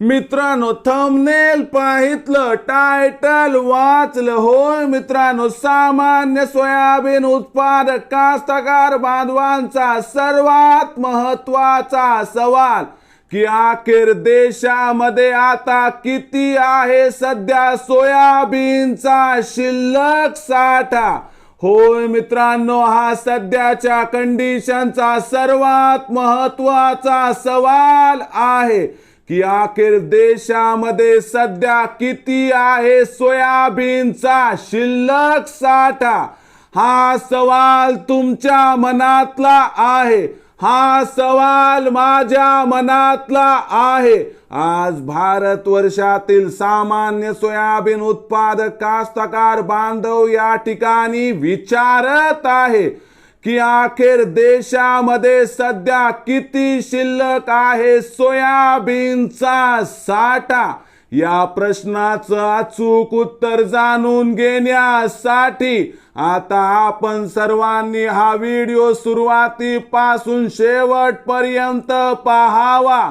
मित्रांनो thumbnail पाहितलं title वाचलं. होय मित्रांनो सामान्य सोयाबीन उत्पादक कास्तकार बांधवांचा सर्वात महत्त्वाचा सवाल की अखेर देशामध्ये आता किती आहे सध्या सोयाबीनचा शिल्लक साठा? होय मित्रांनो हा सध्याच्या कंडिशनचा सर्वात महत्त्वाचा सवाल आहे. की अखेर देशामध्ये सध्या किती आहे सोयाबीनचा शिल्लक साठा? हा सवाल तुमच्या मनातला आहे. हा सवाल माझ्या मनातला आहे. आज भारत वर्षातील सामान्य सोयाबीन उत्पादक कास्तकार बांधव या ठिकाणी विचारत आहे. की अखेर देशामध्ये सध्या किती शिल्लक आहे सोयाबीनचा साठा? या प्रश्नाचं अचूक उत्तर जाणून घेण्यासाठी आता आपण सर्वांनी हा व्हिडिओ सुरुवातीपासून शेवटपर्यंत पाहावा.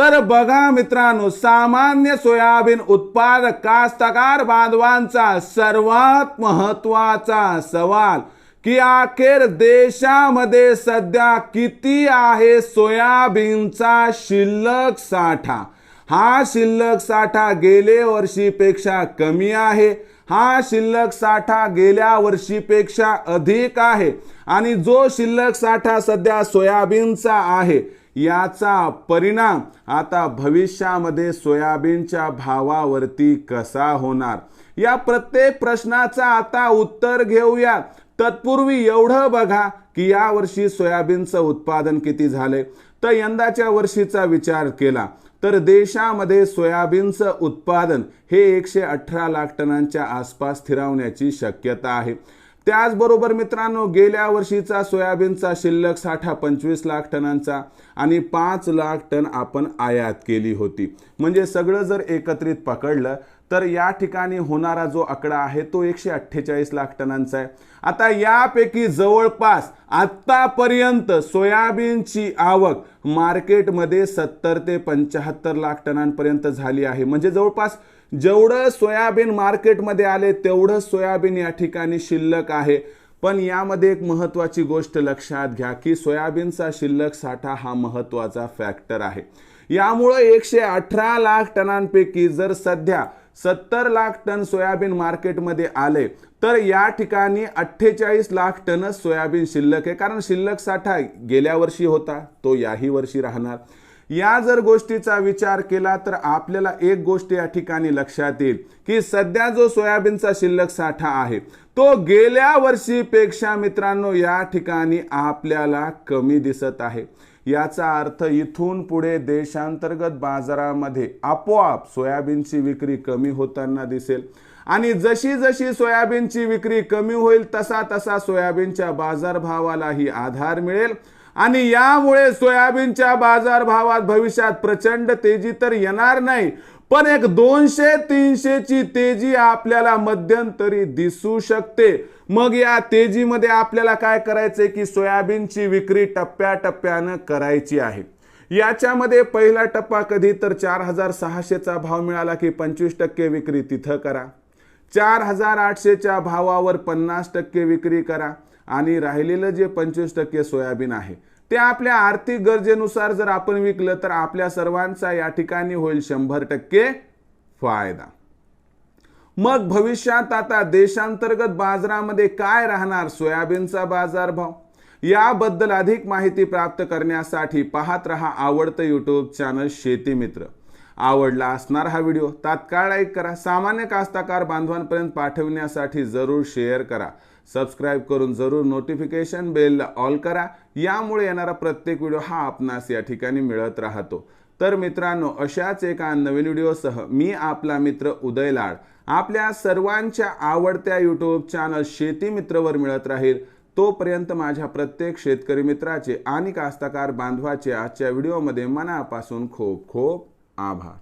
तर बघा मित्रांनो सामान्य सोयाबीन उत्पादक कास्तकार बांधवांचा सर्वात महत्त्वाचा सवाल की अखेर देशामध्ये सध्या किती आहे सोयाबीनचा शिल्लक साठा? हा शिल्लक साठा गेले वर्षीपेक्षा कमी आहे हा शिल्लक साठा गेल्या वर्षीपेक्षा अधिक आहे आणि जो शिल्लक साठा सध्या सोयाबीनचा आहे याचा परिणाम आता भविष्यामध्ये सोयाबीनच्या भावावरती कसा होणार? या प्रत्येक प्रश्नाचा आता उत्तर घेऊया. तत्पूर्वी एवढं बघा की या वर्षी सोयाबीनचं उत्पादन किती झाले? तर यंदाच्या वर्षीचा विचार केला तर देशामध्ये सोयाबीनचं उत्पादन हे एकशे अठरा लाख टनांच्या आसपास स्थिरावण्याची शक्यता आहे. त्याचबरोबर मित्रांनो गेल्या वर्षीचा सोयाबीनचा शिल्लक साठा पंचवीस लाख टनांचा आणि पाच लाख टन आपण आयात केली होती. म्हणजे सगळं जर एकत्रित पकडलं तर या ठिकाणी होणारा जो आकडा आहे तो एकशे अठ्ठेचाळीस लाख टनांचा आहे. आता यापैकी जवळपास आत्तापर्यंत सोयाबीनची आवक मार्केटमध्ये सत्तर ते पंच्याहत्तर लाख टनांपर्यंत झाली आहे. म्हणजे जवळपास जेवढं सोयाबीन मार्केटमध्ये आले तेवढं सोयाबीन या ठिकाणी शिल्लक आहे. पण यामध्ये एक महत्त्वाची गोष्ट लक्षात घ्या की सोयाबीनचा शिल्लक साठा हा महत्त्वाचा फॅक्टर आहे. यामुळं एकशे अठरा लाख टनांपैकी जर सध्या सत्तर लाख टन सोयाबीन मार्केटमध्ये आले. तर या ठिकाणी अठ्ठेचाळीस लाख टनच सोयाबीन शिल्लक आहे. कारण शिल्लक साठा गेल्या वर्षी होता तो याही वर्षी राहणार. या जर गोष्टीचा विचार केला तर आपल्याला एक गोष्ट या ठिकाणी लक्षात येईल की सध्या जो सोयाबीनचा शिल्लक साठा आहे तो गेल्या वर्षीपेक्षा मित्रांनो या ठिकाणी आपल्याला कमी दिसत आहे. याचा अर्थ इथून पुढे देशांतर्गत बाजारामध्ये आपोआप सोयाबीनची विक्री कमी होताना दिसेल. आणि जशी जशी सोयाबीनची विक्री कमी होईल तसा तसा सोयाबीनच्या बाजारभावालाही आधार मिळेल. आणि यामुळे सोयाबीनच्या बाजारभावात भविष्यात प्रचंड तेजी तर येणार नाही. पण एक दोनशे तीनशेची तेजी आपल्याला मध्यंतरी दिसू शकते. मग या तेजीमध्ये आपल्याला काय करायचंय की सोयाबीनची विक्री टप्प्याटप्प्यानं करायची आहे. याच्यामध्ये पहिला टप्पा कधी तर चार हजार सहाशेचा भाव मिळाला की पंचवीस टक्के विक्री तिथं करा. चार हजार आठशेच्या भावावर पन्नास टक्के विक्री करा आणि राहिलेलं जे पंचवीस टक्के सोयाबीन आहे ते आपल्या आर्थिक गरजेनुसार जर आपण विकलं तर आपल्या सर्वांचा या ठिकाणी होईल शंभर टक्के फायदा. मग भविष्यात आता देशांतर्गत बाजारामध्ये काय राहणार? सोयाबीनचा बाजारभाव. याबद्दल अधिक माहिती प्राप्त करण्यासाठी पाहत रहा आवडतं यूट्यूब चॅनल शेती मित्र. आवडला असणार हा व्हिडिओ तात्काळ लाईक करा. सामान्य कास्ताकार बांधवांपर्यंत पाठवण्यासाठी जरूर शेअर करा. सबस्क्राईब करून जरूर नोटिफिकेशन बेल ऑल करा. यामुळे येणारा प्रत्येक व्हिडिओ हा आपणास या ठिकाणी मिळत राहतो. तर मित्रांनो अशाच एका नवीन व्हिडिओसह मी आपला मित्र उदय लाड आपल्या सर्वांच्या आवडत्या यूट्यूब चॅनल शेती मित्रवर मिळत राहील. तोपर्यंत माझ्या प्रत्येक शेतकरी मित्राचे आणि कास्तकार बांधवाचे आजच्या व्हिडिओमध्ये मनापासून खूप खूप आभार.